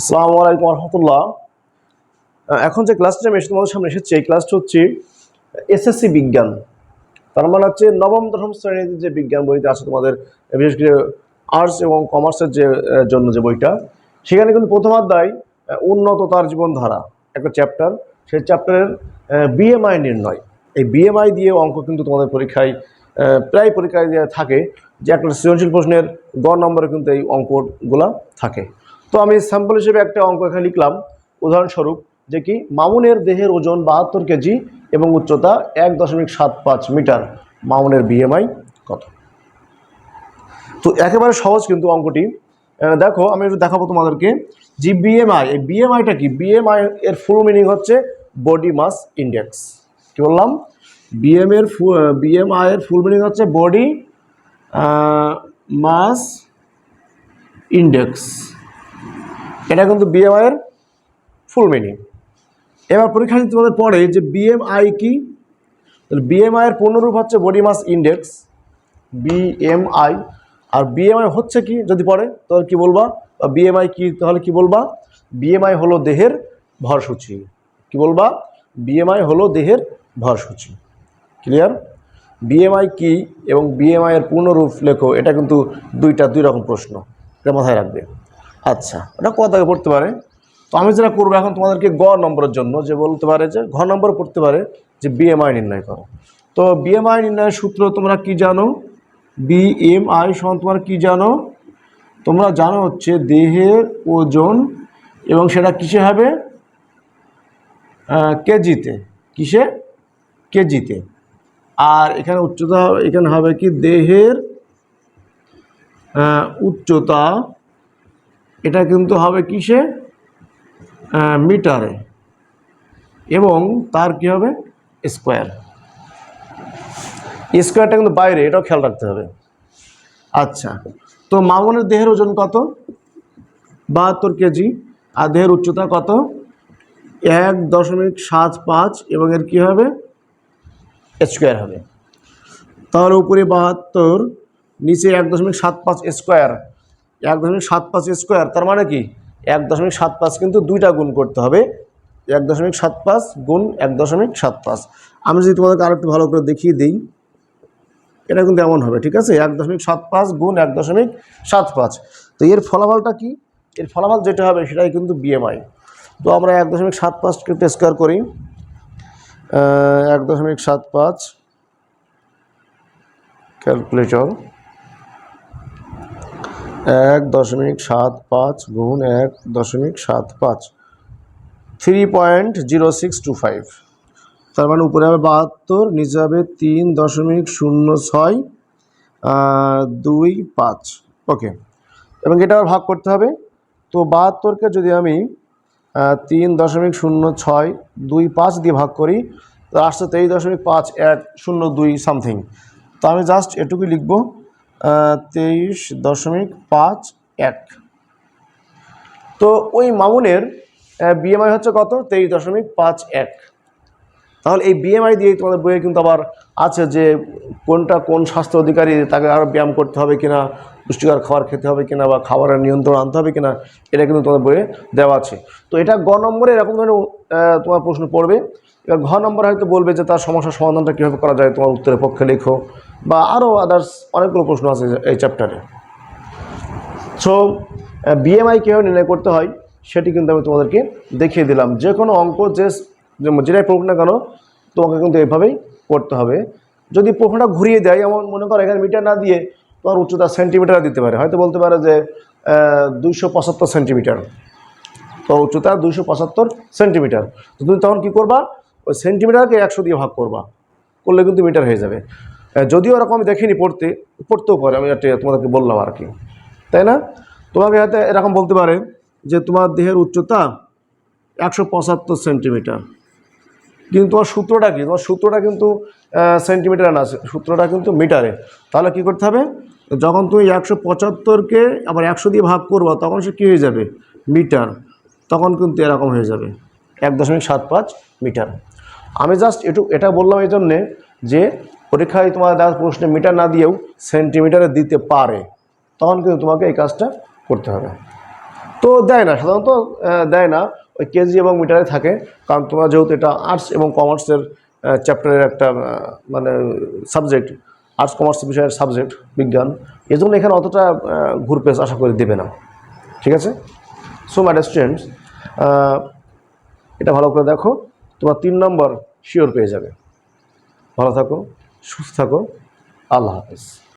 আসসালামু আলাইকুম রহমতুল্লাহ এখন যে ক্লাসটা আমি তোমাদের সামনে এসেছি এই ক্লাসটা হচ্ছে এসএসসি বিজ্ঞান। তার মানে হচ্ছে নবম দশম শ্রেণীতে যে বিজ্ঞান বইতে আছে তোমাদের বিশেষ করে আর্টস এবং কমার্সের যে জন্য যে বইটা সেখানে কিন্তু প্রথম অধ্যায় আহ, উন্নততার জীবনধারা একটা চ্যাপ্টার সেই চ্যাপ্টারের বিএমআই নির্ণয়। এই বিএমআই দিয়ে অঙ্ক কিন্তু তোমাদের পরীক্ষায় প্রায় পরীক্ষায় থাকে যে একটা সৃজনশীল প্রশ্নের গ নম্বরে কিন্তু এই অঙ্কগুলা থাকে। তো আমি স্যাম্পল হিসেবে একটা অঙ্ক এখানে লিখলাম। উদাহরণস্বরূপ, যে কি? মামুনের দেহের ওজন বাহাত্তর কেজি এবং উচ্চতা এক দশমিক সাত পাঁচ মিটার। মামুনের বিএমআই কত? তো একেবারে সহজ কিন্তু অঙ্কটি। দেখো, আমি একটু দেখাবো তোমাদেরকে যে বিএমআই এই বিএমআইটা কি? বিএমআই এর ফুল মিনিং হচ্ছে বডি মাস ইন্ডেক্স কি বললাম? বিএম এর বিএমআই এর ফুল মিনিং হচ্ছে বডি মাস ইন্ডেক্স এটা কিন্তু বিএমআই এর ফুল মিনিং এবার পরীক্ষা নিতে তোমাদের পড়ে যে বিএমআই কি বিএমআই এর পূর্ণরূপ হচ্ছে বডি মাস ইন্ডেক্স বিএমআই আর বিএমআই হচ্ছে কি যদি পড়ে তাহলে কি বলবা বা বিএমআই কি তাহলে কি বলবা বিএমআই হলো দেহের ভরসূচি কি বলবা বিএমআই হলো দেহের ভরসূচি ক্লিয়ার বিএমআই কি এবং বিএমআই এর পূর্ণরূপ লেখো এটা কিন্তু দুইটা দুই রকম প্রশ্ন এটা মাথায় রাখবে আচ্ছা এটা কত আগে পড়তে পারে? তো আমি যেটা করব এখন তোমাদেরকে গ নম্বরের জন্য যে বলতে পারে যে, ঘ নম্বর পড়তে পারে যে বিএমআই নির্ণয় করো। তো বিএমআই নির্ণয়ের সূত্র তোমরা কি জানো? বিএমআই সমান তোমরা কি জানো? তোমরা জানো হচ্ছে দেহের ওজন এবং সেটা কিসে হবে? কেজিতে। কিসে? কেজিতে। আর এখানে উচ্চতা, এখানে হবে কি? দেহের উচ্চতা এটা কিন্তু হবে কিসে? মিটারে। এবং তার কি হবে? স্কোয়ার। স্কোয়ারটা কিন্তু বাইরে, এটাও খেয়াল রাখতে হবে। আচ্ছা তো মামনের দেহের ওজন কত? বাহাত্তর কেজি। আর দেহের উচ্চতা কত? এক দশমিক সাত পাঁচ, এবং এর কী হবে? স্কোয়ার হবে। তার উপরে বাহাত্তর, নিচে এক দশমিক সাত পাঁচ স্কোয়ার। এক দশমিক সাত পাঁচ স্কোয়ার, তার মানে কি? এক দশমিক সাত পাঁচ কিন্তু দুইটা গুণ করতে হবে। এক দশমিক সাত পাঁচ গুণ এক দশমিক সাত পাঁচ। আমি যদি তোমাদেরকে আরও একটু ভালো করে দেখিয়ে দিই, এটা কিন্তু এমন হবে, ঠিক আছে? এক দশমিক সাত পাঁচ গুণ এক দশমিক সাত পাঁচ। তো এর ফলাফলটা কি? এর ফলাফল যেটা হবে সেটাই কিন্তু বিএমআই তো আমরা এক দশমিক সাত পাঁচকে স্কোয়ার করি। এক দশমিক সাত পাঁচ, ক্যালকুলেটর। এক দশমিক সাত পাঁচ গুণ এক দশমিক সাত পাঁচ। Three point zero six two five তার মানে উপরে হবে বাহাত্তর, নিচে হবে তিন দশমিক শূন্য ছয় দুই পাঁচ। ওকে এবং এটা আবার ভাগ করতে হবে। তো বাহাত্তরকে যদি আমি তিন দশমিক শূন্য ছয়, দুই পাঁচ দিয়ে ভাগ করি, তো আসছে তেইশ দশমিক পাঁচ এক শূন্য দুই সামথিং তো আমি জাস্ট এটুকুই লিখব। তেইশ দশমিক পাঁচ এক। তো ওই মামুনের বিএমআই হচ্ছে কত? তেইশ দশমিক পাঁচ এক। তাহলে এই বিএমআই দিয়ে তোমাদের বইয়ে কিন্তু আবার আছে যে কোনটা কোন স্বাস্থ্য অধিকারী, তাকে আরও ব্যায়াম করতে হবে কিনা, পুষ্টিকর খাবার খেতে হবে কিনা বা খাবারের নিয়ন্ত্রণ আনতে হবে কিনা, এটা কিন্তু তোমাদের বইয়ে দেওয়া আছে। তো এটা গ নম্বরে এরকম ধরনের তোমার প্রশ্ন পড়বে। এবার ঘ নম্বরে হয়তো বলবে যে তার সমস্যার সমাধানটা কীভাবে করা যায়, তোমার উত্তরের পক্ষে লেখো। বা আরও আদার্স অনেকগুলো প্রশ্ন আছে এই চ্যাপ্টারে সো বিএমআই কীভাবে নির্ণয় করতে হয়, সেটি কিন্তু আমি তোমাদেরকে দেখিয়ে দিলাম। যে কোনো অঙ্ক যে যেটাই পড়ুক না কেন, তোমাকে কিন্তু এভাবেই করতে হবে। যদি প্রশ্নটা ঘুরিয়ে দেয় এমন মনে করো এখানে মিটার না দিয়ে তোমার উচ্চতা সেন্টিমিটার দিতে পারে। হয়তো বলতে পারে যে দুইশো পঁচাত্তর সেন্টিমিটার তো উচ্চতা দুইশো পঁচাত্তর সেন্টিমিটার তুমি তখন কী করবা? ওই সেন্টিমিটারকে একশো দিয়ে ভাগ করবা, করলে কিন্তু মিটার হয়ে যাবে। যদিও ওরকম আমি দেখিনি পড়তে, পড়তেও পারে, আমি তোমাদেরকে বললাম আর কি। তাই না? তোমাকে হয়তো এরকম বলতে পারে যে তোমার দেহের উচ্চতা একশো পঁচাত্তর সেন্টিমিটার কিন্তু তোমার সূত্রটা কি? তোমার সূত্রটা কিন্তু সেন্টিমিটার না, সূত্রটা কিন্তু মিটারে তাহলে কি করতে হবে? যখন তুমি একশো পঁচাত্তরকে আবার একশো দিয়ে ভাগ করবা, তখন সে কী হয়ে যাবে? মিটার তখন কিন্তু এরকম হয়ে যাবে। এক দশমিক সাত পাঁচ মিটার আমি জাস্ট এটু এটা বললাম এই জন্যে যে পরীক্ষায় তোমার দেখা প্রশ্নে মিটার না দিয়েও সেন্টিমিটারে দিতে পারে, তখন কিন্তু তোমাকে এই কাজটা করতে হবে। তো দেয় না, সাধারণত দেয় না, ওই কেজি এবং মিটারে থাকে, কারণ তোমরা যেহেতু এটা আর্টস এবং কমার্সের চ্যাপ্টারের একটা মানে সাবজেক্ট আর্টস কমার্স বিষয়ের সাবজেক্ট বিজ্ঞান, এজন্য এখানে অতটা ঘুরপেস আশা করে দেবে না। ঠিক আছে? সো মাই স্টুডেন্টস এটা ভালো করে দেখো। তোমার তিন নম্বর শিওর পেয়ে যাবে। ভালো থাকো সুস্থ থাকো। আল্লাহ হাফেজ।